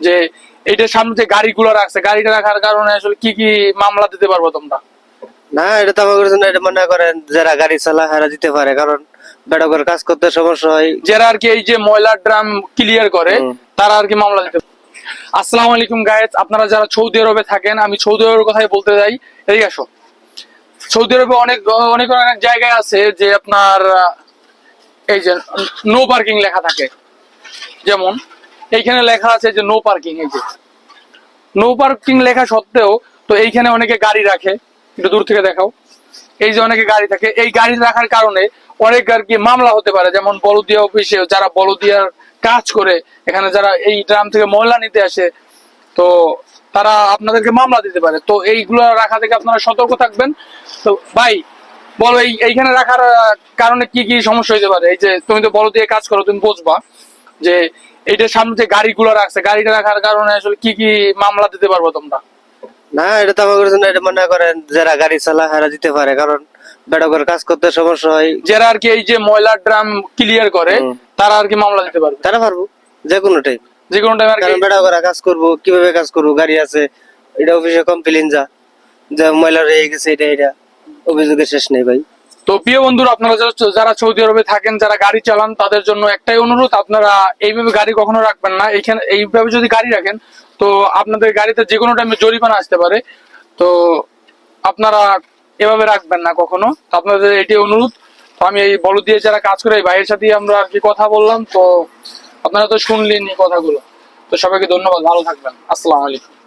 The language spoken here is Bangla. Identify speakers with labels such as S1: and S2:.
S1: যে এটার সামনে যে গাড়িগুলো রাখছে গাড়িটা রাখার কারণে আসলে কি কি মামলা দিতে পারব তোমরা?
S2: না এটা তো আমাদের জন্য এটা মনে করেন যারা গাড়ি চালা হারা দিতে পারে কারণ বেটা করে কাজ করতে সমস্যা হয়।
S1: যারা আর কি এই যে ময়লার ড্রাম ক্লিয়ার করে তারা আর কি মামলা দিতে আসসালামু আলাইকুম গায়েস আপনারা যারা সৌদি আরবে থাকেন আমি সৌদি আরবের কথাই বলতে যাই। এদিকে আসো। সৌদি আরবে অনেক অনেক অনেক জায়গায় আছে যে আপনার এই যে নো পার্কিং লেখা থাকে। যেমন এইখানে লেখা আছে যে নো পার্কিং এই যে। নো পার্কিং লেখা সত্ত্বেও তো এইখানে অনেকে গাড়ি রাখে, একটু দূর থেকে দেখাও। এই যে অনেকে গাড়ি থাকে, এই গাড়ি রাখার কারণে অনেক কি মামলা হতে পারে, যেমন বলদিয়া অফিসে যারা বলদিয়ার কাজ করে, এখানে যারা এই গ্রাম থেকে ময়লা নিতে আসে, তো তারা আপনাদেরকে মামলা দিতে পারে। তো এইগুলো রাখা থেকে আপনারা সতর্ক থাকবেন। তো ভাই, বলো এই, এইখানে রাখার কারণে কি কি সমস্যা হতে পারে? এই যে তুমি তো বলো কাজ করো, তুমি বুঝবা। যে এইটার সামনে যে গাড়িগুলো রাখছে গাড়িটা রাখার কারণে আসলে কি কি মামলা দিতে পারব তোমরা?
S2: না এটা তো আমাদের জন্য এটা মনে করেন যারা গাড়ি চালা হারা দিতে পারে কারণ বেটা করে কাজ করতে সমস্যা হয়।
S1: যারা আর কি এই যে ময়লার ড্রাম ক্লিয়ার করে তারা আর কি মামলা দিতে পারবে?
S2: তারা পারব যে কোনো টাইম
S1: যে কোনো টাইম আর কি
S2: কারণ কাজ করব কীভাবে কাজ করব গাড়ি আছে এটা অফিসে কমপ্লেন যা যে ময়লা রয়ে গেছে এটা এটা। অভিযোগের শেষ নেই ভাই।
S1: তো প্রিয় বন্ধুরা, আপনারা যারা- সৌদি আরবে থাকেন, যারা গাড়ি চালান, তাদের জন্য একটাই অনুরোধ, আপনারা এইভাবে গাড়ি কখনো রাখবেন না। এইখানে এইভাবে যদি গাড়ি রাখেন, তো আপনাদের গাড়িতে যে কোনো টাইমে জরিমানা আসতে পারে। তো আপনারা এভাবে রাখবেন না কখনো। তো আপনাদের এটি অনুরোধ। তো আমি এই বল দিয়ে যারা কাজ করে, এই ভাইয়ের সাথে আমরা আর কি কথা বললাম। তো আপনারা তো শুনলেন এই কথাগুলো। তো সবাইকে ধন্যবাদ, ভালো থাকবেন। আসসালামু আলাইকুম।